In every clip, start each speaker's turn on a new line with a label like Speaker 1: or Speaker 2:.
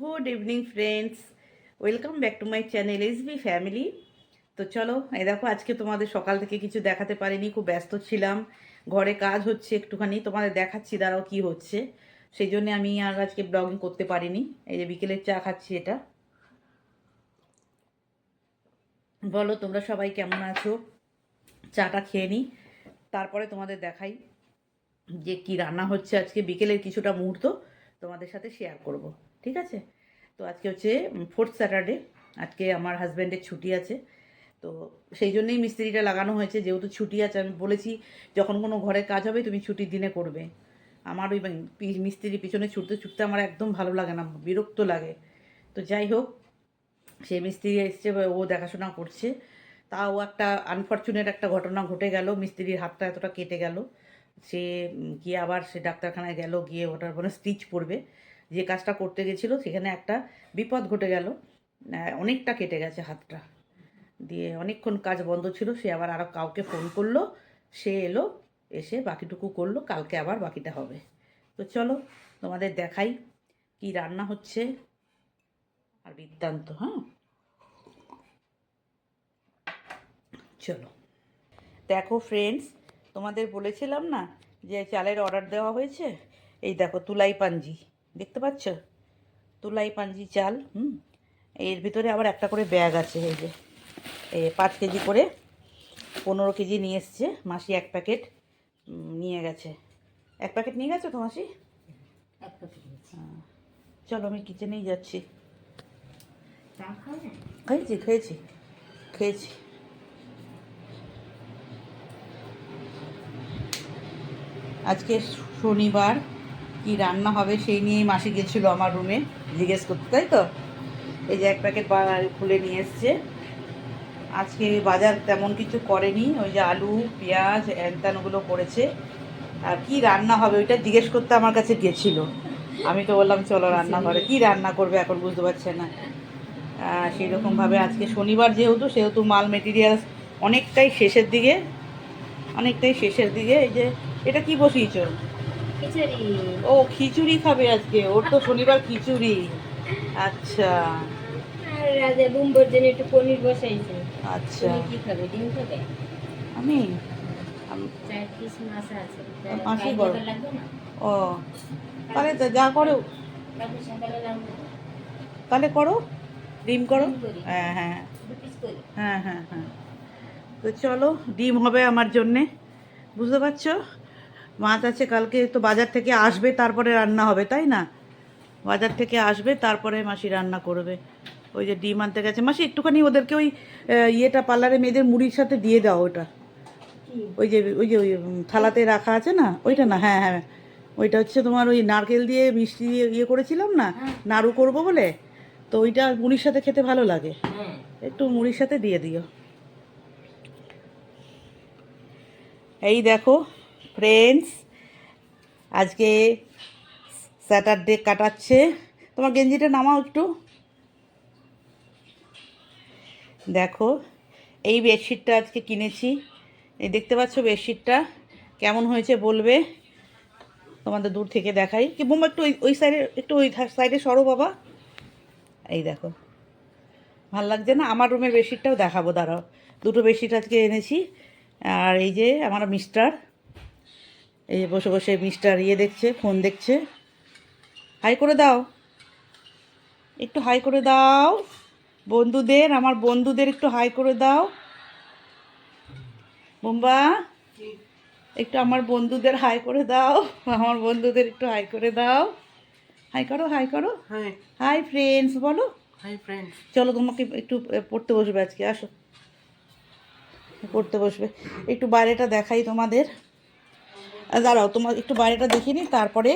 Speaker 1: Good evening friends welcome back to my channel S B family তো চলো এ দেখো আজকে তোমাদের সকাল থেকে কিছু দেখাতে পারিনি খুব ব্যস্ত ছিলাম ঘরে কাজ হচ্ছে একটুখানি তোমাদের দেখাচ্ছি দাঁড়াও কি হচ্ছে সেই জন্যে আমি আর আজকে ব্লগিং করতে পারিনি এই যে বিকেলের চা খাচ্ছি এটা বলো তোমরা সবাই কেমন আছো চাটা খেয়ে নিই তারপরে তোমাদের দেখাই যে কি রান্না হচ্ছে আজকে বিকেলের কিছুটা মুহূর্ত তোমাদের সাথে শেয়ার করবো ঠিক আছে তো আজকে হচ্ছে ফোর্থ স্যাটারডে আজকে আমার হাজব্যান্ডের ছুটি আছে তো সেই জন্যই মিস্ত্রিটা লাগানো হয়েছে যেহেতু ছুটি আছে আমি বলেছি যখন কোনো ঘরে কাজ হবে তুমি ছুটির দিনে করবে আমার ওই মিস্ত্রির পিছনে ছুটতে ছুটতে আমার একদম ভালো লাগে না বিরক্ত লাগে তো যাই হোক সে মিস্ত্রি এসছে ও দেখাশোনা করছে তাও একটা আনফর্চুনেট একটা ঘটনা ঘটে গেল মিস্ত্রির হাতটা এতটা কেটে গেল সে গিয়ে আবার সে ডাক্তারখানায় গেল গিয়ে ওটার পরে স্টিচ পড়বে যে কাজটা করতে গেছিলো সেখানে একটা বিপদ ঘটে গেল অনেকটা কেটে গেছে হাতটা দিয়ে অনেকক্ষণ কাজ বন্ধ ছিল সে আবার আরও কাউকে ফোন করলো সে এলো এসে বাকিটুকু করলো কালকে আবার বাকিটা হবে তো চলো তোমাদের দেখাই কি রান্না হচ্ছে আর বৃত্তান্ত হ্যাঁ চলো দেখো ফ্রেন্ডস তোমাদের বলেছিলাম না যে চালের অর্ডার দেওয়া হয়েছে এই দেখো তুলাই পাঞ্জি দেখতে পাচ্ছ তুলাই পাঞ্জি চাল হুম এর ভিতরে আবার একটা করে ব্যাগ আছে এই যে এ পাঁচ কেজি করে পনেরো কেজি নিয়ে এসছে মাসি এক প্যাকেট নিয়ে গেছে এক প্যাকেট নিয়ে গেছো তো মাসি চলো আমি কিচেনেই যাচ্ছি খেয়েছি খেয়েছি খেয়েছি আজকে শনিবার কি রান্না হবে সেই নিয়েই মাসি গেছিলো আমার রুমে জিজ্ঞেস করতে তাই তো এই যে এক প্যাকেট খুলে নিয়ে এসছে আজকে বাজার তেমন কিছু করেনি ওই যে আলু পেঁয়াজ অ্যানত্যানগুলো করেছে আর কি রান্না হবে ওইটা জিজ্ঞেস করতে আমার কাছে গেছিল আমি তো বললাম চলো রান্না করে কি রান্না করবে এখন বুঝতে পারছে না সেই রকমভাবে আজকে শনিবার যেহেতু সেহেতু মাল মেটেরিয়াল অনেকটাই শেষের দিকে অনেকটাই শেষের দিকে এই যে এটা কি বসিয়েছ ও খিচুড়ি খাবে আজকে ওর তো শনিবার খিচুড়ি আচ্ছা
Speaker 2: একটু পনির বসাইছে আচ্ছা খাবে ডিম খাবে
Speaker 1: আমি ও তাহলে যা করো তাহলে করো ডিম করো হ্যাঁ হ্যাঁ।, হ্যাঁ হ্যাঁ হ্যাঁ তো চলো ডিম হবে আমার জন্যে বুঝতে পারছো মাছ আছে কালকে তো বাজার থেকে আসবে তারপরে রান্না হবে তাই না বাজার থেকে আসবে তারপরে মাসি রান্না করবে ওই যে ডিম আনতে গেছে মাসি একটুখানি ওদেরকে ওই ইয়েটা পার্লারে মেয়েদের মুড়ির সাথে দিয়ে দাও ওটা ওই যে ওই যে ওই থালাতে রাখা আছে না ওইটা না হ্যাঁ হ্যাঁ ওইটা হচ্ছে তোমার ওই নারকেল দিয়ে মিষ্টি দিয়ে ইয়ে করেছিলাম না হ্যাঁ। নাড়ু করব বলে তো ওইটা মুড়ির সাথে খেতে ভালো লাগে একটু মুড়ির সাথে দিয়ে দিও এই দেখো ফ্রেন্ডস আজকে স্যাটারডে কাটাচ্ছে তোমার গেঞ্জিটা নামাও একটু দেখো এই বেডশিটটা আজকে কিনেছি এই দেখতে পাচ্ছ বেডশিটটা কেমন হয়েছে বলবে তোমাদের দূর থেকে দেখাই কি বোমা একটু ওই সাইডে একটু ওই সাইডে সরো বাবা এই দেখো ভাল লাগছে না আমার রুমের বেডশিটটাও দেখাবো দাঁড়াও দুটো বেডশিট আজকে এনেছি আর এই যে আমার মিস্টার এই যে বসে বসে মিস্টার ইয়ে দেখছে ফোন দেখছে হাই করে দাও একটু হাই করে দাও বন্ধুদের আমার বন্ধুদের একটু হাই করে দাও বোম্বা একটু আমার বন্ধুদের হাই করে দাও আমার বন্ধুদের একটু হাই করে দাও হাই করো হাই করো হাই ফ্রেন্ডস
Speaker 3: বলো হাই ফ্রেন্ডস
Speaker 1: চলো তোমাকে একটু পড়তে বসবে আজকে আসো পড়তে বসবে একটু বাইরেটা দেখাই তোমাদের দাঁড়াও তোমার একটু বাইরেটা নি তারপরে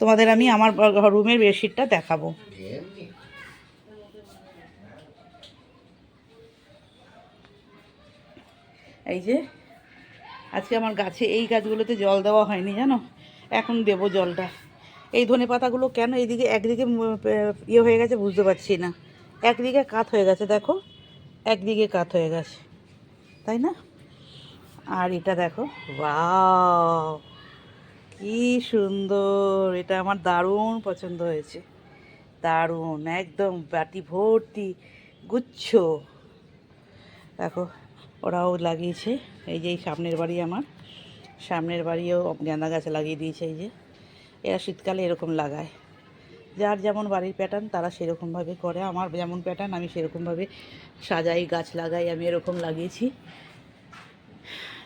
Speaker 1: তোমাদের আমি আমার রুমের বেডশিটটা দেখাবো এই যে আজকে আমার গাছে এই গাছগুলোতে জল দেওয়া হয়নি জানো এখন দেবো জলটা এই ধনে পাতাগুলো কেন এইদিকে একদিকে ইয়ে হয়ে গেছে বুঝতে পারছি না একদিকে কাত হয়ে গেছে দেখো একদিকে কাত হয়ে গেছে তাই না আর এটা দেখো বা কি সুন্দর এটা আমার দারুণ পছন্দ হয়েছে দারুণ একদম বাটি ভর্তি গুচ্ছ দেখো ওরাও লাগিয়েছে এই যে সামনের বাড়ি আমার সামনের বাড়িও গেঁদা গাছ লাগিয়ে দিয়েছে এই যে এরা শীতকালে এরকম লাগায় যার যেমন বাড়ির প্যাটার্ন তারা সেরকমভাবে করে আমার যেমন প্যাটার্ন আমি সেরকমভাবে সাজাই গাছ লাগাই আমি এরকম লাগিয়েছি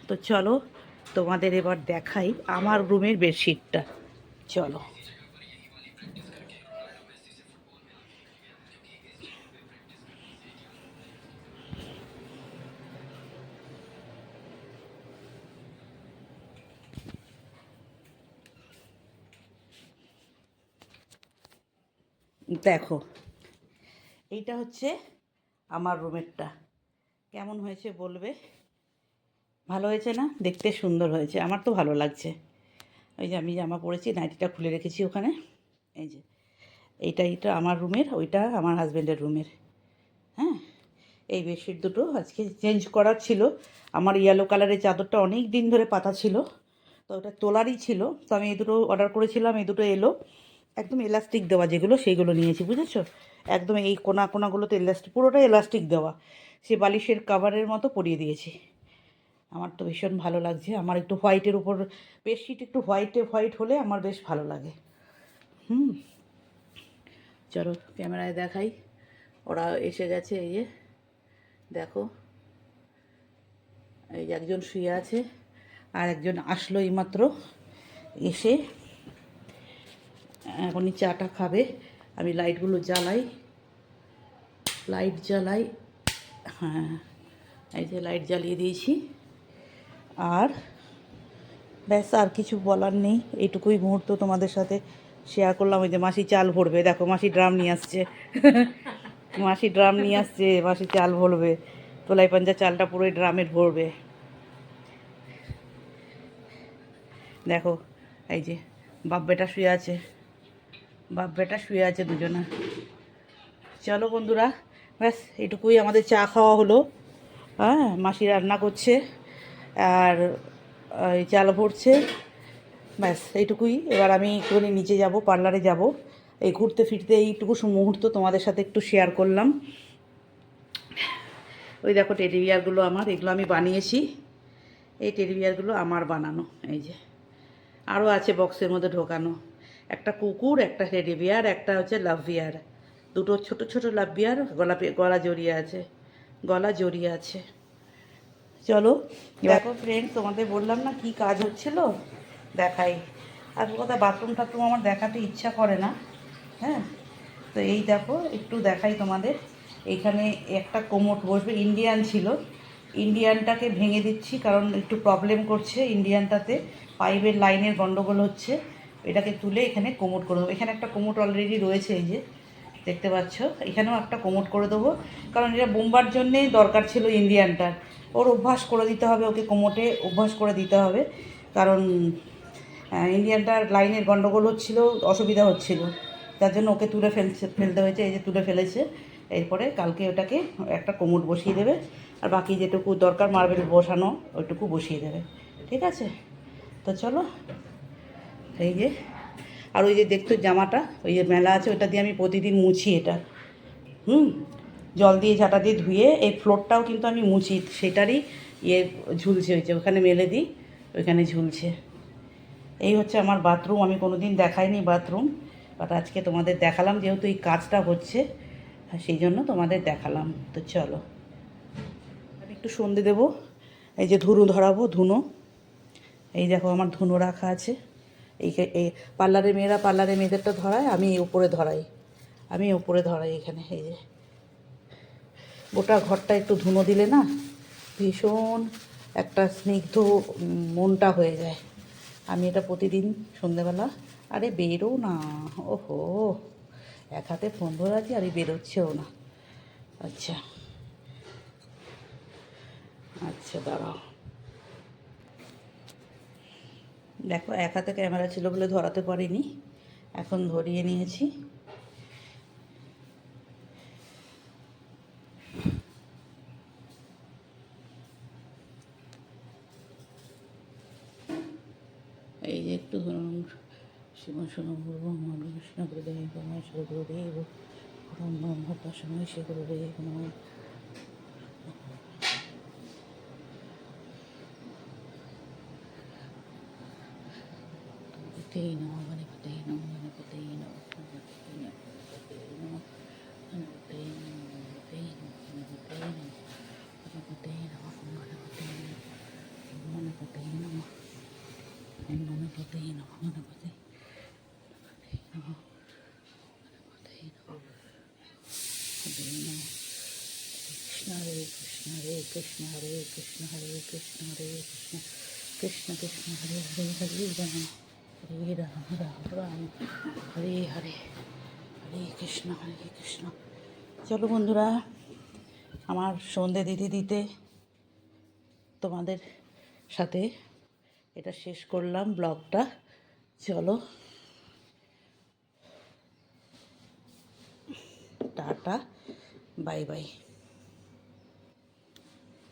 Speaker 1: তো চলো তোমাদের এবার দেখাই আমার রুমের বেডশিটটা চলো দেখো এইটা হচ্ছে আমার রুমেরটা কেমন হয়েছে বলবে ভালো হয়েছে না দেখতে সুন্দর হয়েছে আমার তো ভালো লাগছে ওই যে আমি জামা পরেছি নাইটিটা খুলে রেখেছি ওখানে এই যে এইটা এইটা আমার রুমের ওইটা আমার হাজব্যান্ডের রুমের হ্যাঁ এই বেডশিট দুটো আজকে চেঞ্জ করার ছিল আমার ইয়েলো কালারের চাদরটা অনেক দিন ধরে পাতা ছিল তো ওটা তোলারই ছিল তো আমি এই দুটো অর্ডার করেছিলাম এই দুটো এলো একদম এলাস্টিক দেওয়া যেগুলো সেইগুলো নিয়েছি বুঝেছো একদম এই কোনা কোনাগুলোতে এলাস্টিক পুরোটা এলাস্টিক দেওয়া সে বালিশের কাভারের মতো পরিয়ে দিয়েছি আমার তো ভীষণ ভালো লাগছে আমার একটু হোয়াইটের উপর বেডশিট একটু হোয়াইটে হোয়াইট হলে আমার বেশ ভালো লাগে হুম চলো ক্যামেরায় দেখাই ওরা এসে গেছে এই যে দেখো এই একজন শুয়ে আছে আর একজন আসলো এইমাত্র এসে এখনই চাটা খাবে আমি লাইটগুলো জ্বালাই লাইট জ্বালাই হ্যাঁ এই যে লাইট জ্বালিয়ে দিয়েছি আর ব্যাস আর কিছু বলার নেই এইটুকুই মুহূর্ত তোমাদের সাথে শেয়ার করলাম ওই যে মাসি চাল ভরবে দেখো মাসি ড্রাম নিয়ে আসছে মাসি ড্রাম নিয়ে আসছে মাসি চাল ভরবে তোলাই পাঞ্জা চালটা পুরো ড্রামে ভরবে দেখো এই যে বাপ বেটা শুয়ে আছে বাপ বেটা শুয়ে আছে দুজনা চলো বন্ধুরা ব্যাস এটুকুই আমাদের চা খাওয়া হলো হ্যাঁ মাসি রান্না করছে আর চাল ভরছে ব্যাস এইটুকুই এবার আমি একটুখানি নিচে যাব পার্লারে যাব এই ঘুরতে ফিরতে এইটুকু মুহূর্ত তোমাদের সাথে একটু শেয়ার করলাম ওই দেখো টেডি বিয়ারগুলো আমার এগুলো আমি বানিয়েছি এই টেডি বিয়ারগুলো আমার বানানো এই যে আরও আছে বক্সের মধ্যে ঢোকানো একটা কুকুর একটা টেডি বিয়ার একটা হচ্ছে লাভ বিয়ার দুটো ছোট ছোট লাভ বিয়ার গলা গলা জড়িয়ে আছে গলা জড়িয়ে আছে চলো দেখো ফ্রেন্ড তোমাদের বললাম না কি কাজ হচ্ছিল দেখাই আর কথা বাথরুম টাথরুম আমার দেখাতে ইচ্ছা করে না হ্যাঁ তো এই দেখো একটু দেখাই তোমাদের এখানে একটা কোমোট বসবে ইন্ডিয়ান ছিল ইন্ডিয়ানটাকে ভেঙে দিচ্ছি কারণ একটু প্রবলেম করছে ইন্ডিয়ানটাতে পাইপের লাইনের গণ্ডগোল হচ্ছে এটাকে তুলে এখানে কোমোট করে দেবো এখানে একটা কোমোট অলরেডি রয়েছে এই যে দেখতে পাচ্ছ এখানেও একটা কোমোট করে দেবো কারণ এটা বোম্বার জন্যেই দরকার ছিল ইন্ডিয়ানটার ওর অভ্যাস করে দিতে হবে ওকে কোমোটে অভ্যাস করে দিতে হবে কারণ ইন্ডিয়ানটার লাইনের গণ্ডগোল হচ্ছিল অসুবিধা হচ্ছিল তার জন্য ওকে তুলে ফেলছে ফেলতে হয়েছে এই যে তুলে ফেলেছে এরপরে কালকে ওটাকে একটা কোমোট বসিয়ে দেবে আর বাকি যেটুকু দরকার মার্বেল বসানো ওইটুকু বসিয়ে দেবে ঠিক আছে তো চলো এই যে আর ওই যে দেখতো জামাটা ওই যে মেলা আছে ওটা দিয়ে আমি প্রতিদিন মুছি এটা হুম জল দিয়ে ঝাঁটা দিয়ে ধুয়ে এই ফ্লোরটাও কিন্তু আমি মুছি সেটারই ইয়ে ঝুলছে ওই যে ওখানে মেলে দিই ওইখানে ঝুলছে এই হচ্ছে আমার বাথরুম আমি কোনো দিন দেখাইনি বাথরুম বাট আজকে তোমাদের দেখালাম যেহেতু এই কাজটা হচ্ছে সেই জন্য তোমাদের দেখালাম তো চলো আমি একটু সন্ধে দেবো এই যে ধুনু ধরাবো ধুনো এই দেখো আমার ধুনো রাখা আছে এই এই পার্লারের মেয়েরা পার্লারের মেয়েদেরটা ধরায় আমি উপরে ধরাই আমি উপরে ধরাই এখানে এই যে গোটা ঘরটা একটু ধুনো দিলে না ভীষণ একটা স্নিগ্ধ মনটা হয়ে যায় আমি এটা প্রতিদিন সন্ধেবেলা আরে বেরো না ওহো এক হাতে ফোন ধরে আছি আর বেরোচ্ছেও না আচ্ছা আচ্ছা দাঁড়াও দেখো এক হাতে ক্যামেরা ছিল বলে ধরাতে পারিনি এখন ধরিয়ে নিয়েছি এই যে একটু ধরুন শিবসন পূর্ব মহাবিষ্ণ গুরুদেব শিবগুরুদেব সময় ব্রহ্ম প্রসন্ন কোনো Patino, Manny Patino, Manny Patino, Manny Patino, Manny Patino, Manny Patino, Manny Patino, Manny Patino, Manny Patino, Manny Patino, Manny Patino, Manny Patino, Manny Patino, クシュナハレークシュナハレークシュナハレークシュナクシュナクシュナハレーハレーハレー হরে রাম রাম রাম হরে হরে হরে কৃষ্ণ হরে কৃষ্ণ চলো বন্ধুরা আমার সন্ধে দিতে দিতে তোমাদের সাথে এটা শেষ করলাম ব্লগটা চলো টাটা বাই বাই